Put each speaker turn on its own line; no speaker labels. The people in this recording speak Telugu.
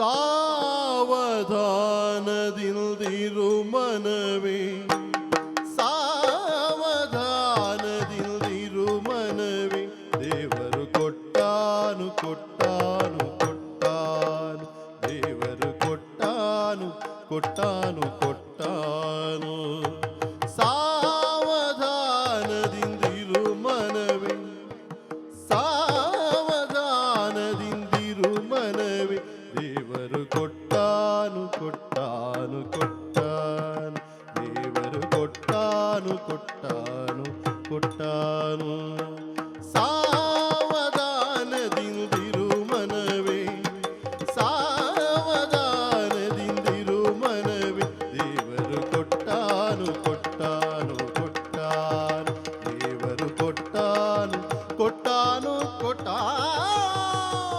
ಸಾವಧಾನದಿಂದಿರು ಮನವೇ ಸಾವಧಾನದಿಂದಿರು ಮನವೇ ದೇವರು ಕೊಟ್ಟಾನು ಕೊಟ್ಟಾನು ಕೊಟ್ಟಾನು. ದೇವರು ಕೊಟ್ಟಾನು ಕೊಟ್ಟಾನು ಕೊಟ್ಟಾನು. కొట్టాను కొట్టాను. దేవరు కొట్టాను కొట్టాను కొట్టాను. కొట్టాను కొట్టాను కొట్టాను.